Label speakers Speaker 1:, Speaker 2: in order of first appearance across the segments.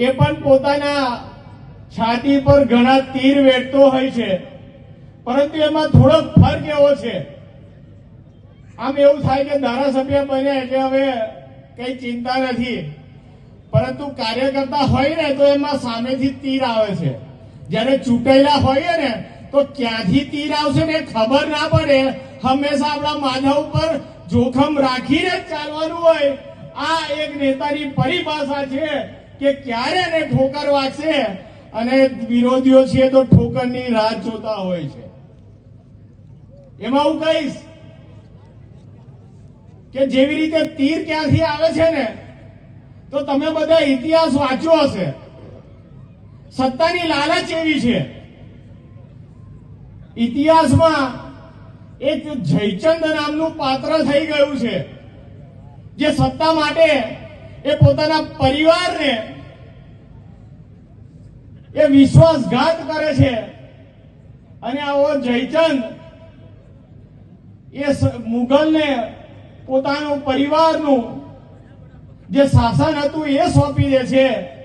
Speaker 1: એ પણ પોતાના છાતી પર ઘણા તીર વેઠતો હોય છે. પરંતુ એમાં થોડોક ફરક એવો છે. આમ એવું થાય કે ધારાસભ્ય બન્યા એટલે હવે કઈ ચિંતા નથી. પરંતુ કાર્યકર્તા હોય ને તો એમાં સામેથી તીર આવે છે. જ્યારે ચૂંટાયેલા હોઈએ ને તો ક્યાંથી તીર આવશે ને ખબર ના પડે. હંમેશા આપણા માથા ઉપર જોખમ રાખીને જ ચાલવાનું હોય. આ એક નેતાની પરિભાષા છે. કે ક્યારે એને ઠોકર વાગશે? અને વિરોધીઓ છે તો ઠોકરની રાહ જોતા હોય છે. એમાં હું કહીશ કે જેવી રીતે તીર ક્યાંથી આવે છે ને, તો તમે બધા ઇતિહાસ વાંચ્યો હશે. સત્તાની લાલચ એવી છે. ઇતિહાસમાં એક જયચંદ નામનું પાત્ર થઈ ગયું છે, જે સત્તા માટે એ પોતાના પરિવારને એ વિશ્વાસઘાત કરે છે. અને આવો જયચંદ એ મુગલને પોતાનું પરિવારનું જે શાસન હતું એ સોંપી દે છે.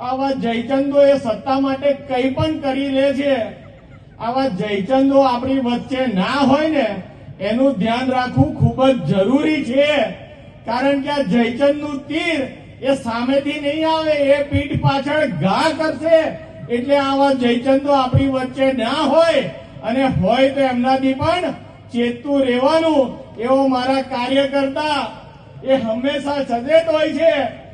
Speaker 1: આવા જયચંદો એ સત્તા માટે કંઈ પણ કરી લે છે. આવા જયચંદો આપણી વચ્ચે ના હોય ને, એનું ધ્યાન રાખવું ખૂબ જ જરૂરી છે. કારણ કે આ જયચંદનું તીર એ સામેથી નહીં આવે, એ પીઠ પાછળ ઘા કરશે. એટલે આવા જયચંદો આપણી વચ્ચે ના હોય. અને હોય તો એમનાથી પણ ચેતતું રહેવાનું. એવો મારા કાર્યકર્તા એ હંમેશા સચેત હોય છે.